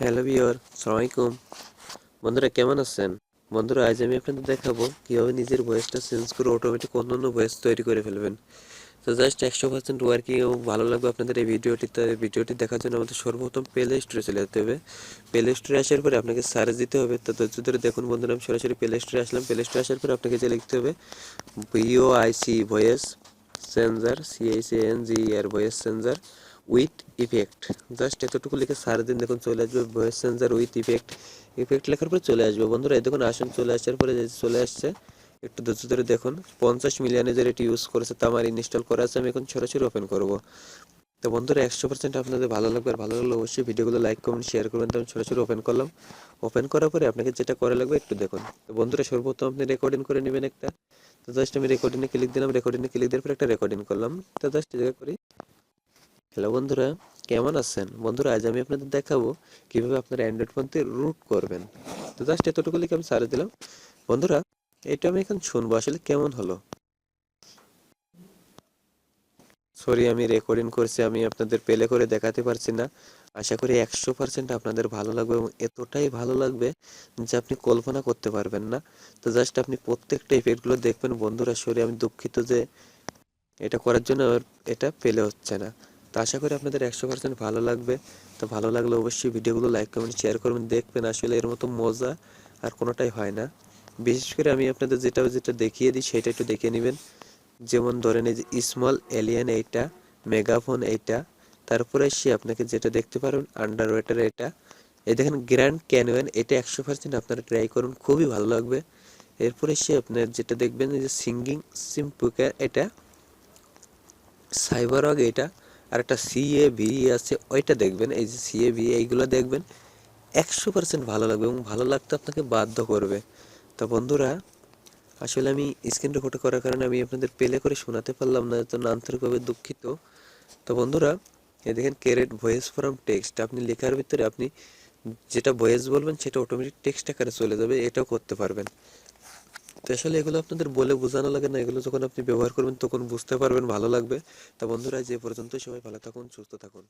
Hello বিয়র সালামালাইকুম বন্ধুরা, কেমন আছেন? বন্ধুরা, আজ আমি আপনাদের দেখাবো কীভাবে নিজের ভয়েসটা চেঞ্জ করে অটোমেটিক অন্য অন্য ভয়েস তৈরি করে ফেলবেন। তো জাস্ট একশো পার্সেন্ট ওয়ার্কিং এবং ভালো লাগবে আপনাদের এই ভিডিওটি। ভিডিওটি দেখার জন্য আমাদের সর্বপ্রথম প্লে স্টোরে চলে যেতে হবে। প্লে স্টোরে আসার পরে আপনাকে সার্চ দিতে হবে। তো ধৈর্য ধরে দেখুন বন্ধুরা, আমি সরাসরি প্লে স্টোরে আসলাম। প্লে স্টোরে আসার পরে আপনাকে যে লিখতে হবে VO IC voice sensor CIC N G R voice sensor with effect just এতটুকু লিখে সারা দিন দেখুন চলে আসবে voice sensor with effect effect লেখার পরে চলে আসবে। বন্ধুরা, এই দেখুন আসুন, চলে আসার পরে চলে আসছে, একটু ধৈর্য ধরে দেখুন। পঞ্চাশ মিলিয়নে যে এটি ইউজ করেছে, তা আমার ইনস্টল করা আছে, আমি এখন সরাসরি ওপেন করব। তো বন্ধুরা, একশো পার্সেন্ট আপনাদের ভালো লাগবে। আর ভালো লাগলে অবশ্যই ভিডিওগুলো লাইক কমেন্ট শেয়ার করবেন। তো আমি সরাসরি ওপেন করলাম। ওপেন করার পরে আপনাকে যেটা করা লাগবে একটু দেখুন। তো বন্ধুরা, সর্বপ্রথম আপনি রেকর্ডিং করে নেবেন একটা। তো জাস্ট আমি রেকর্ডিংয়ে ক্লিক দিলাম। রেকর্ডিংয়ে ক্লিক দেওয়ার পরে একটা রেকর্ডিং করলাম। তো জাস্ট জায়গা করি। হ্যালো বন্ধুরা, কেমন আছেন? বন্ধুরা, আজ আমি আপনাদের দেখাবো কীভাবে আপনার অ্যান্ড্রয়েড ফোনতে রুট করবেন। তো জাস্ট এতটুকু লিখে আমি সারে দিলাম। বন্ধুরা, এটা আমি এখন শুনব আসলে কেমন হলো। সরি আমি রেকর্ডিং করছি, আমি আপনাদের পেলে করে দেখাতে পারছি না। আশা করি একশো পার্সেন্ট আপনাদের ভালো লাগবে এবং এতটাই ভালো লাগবে যে আপনি কল্পনা করতে পারবেন না। তো জাস্ট আপনি প্রত্যেকটা ইফেক্টগুলো দেখবেন। বন্ধুরা সরি আমি দুঃখিত যে এটা করার জন্য এটা পেলে হচ্ছে না। তো আশা করি আপনাদের একশো পার্সেন্ট ভালো লাগবে। তো ভালো লাগলে অবশ্যই ভিডিওগুলো লাইক কমেন্ট শেয়ার করবেন। দেখবেন আসলে এর মতো মজা আর কোনোটাই হয় না। বিশেষ করে আমি আপনাদের যেটা যেটা দেখিয়ে দিই, সেটা একটু দেখে নেবেন। যেমন ধরেন এই যে স্মল এলিয়ান এইটা মেগাফোন এইটা, তারপরে সে আপনাকে যেটা দেখতে পারেন আন্ডার ওয়েটার এটা এই দেখেন গ্র্যান্ড ক্যানোয়েন এটা একশো পার্সেন্ট আপনারা ট্রাই করুন, খুবই ভালো লাগবে। এরপরে সে আপনার যেটা দেখবেন যে সিঙ্গিং সিম্পুকার এটা সাইবার ওয়াগ এটা আর একটা সিএ ভি আছে, ওইটা দেখবেন, এই যে সিএ ভি এইগুলো দেখবেন, একশো পার্সেন্ট ভালো লাগবে এবং ভালো লাগতে আপনাকে বাধ্য করবে। তো বন্ধুরা, আসলে আমি স্ক্রিন রেকর্ড করার কারণে আমি আপনাদের পেলে করে শোনাতে পারলাম না তো আন্তরিকভাবে দুঃখিত। তো বন্ধুরা এ দেখেন ক্যারেট ভয়েস ফ্রম টেক্সট আপনি লেখার ভিতরে আপনি যেটা ভয়েস বলবেন, সেটা অটোমেটিক টেক্সট আকারে চলে যাবে, এটাও করতে পারবেন। তো আসলে এগুলো আপনাদের বলে বোঝানো লাগে না, এগুলো যখন আপনি ব্যবহার করবেন তখন বুঝতে পারবেন, ভালো লাগবে। তা বন্ধুরা যে পর্যন্ত সবাই ভালো থাকুন, সুস্থ থাকুন।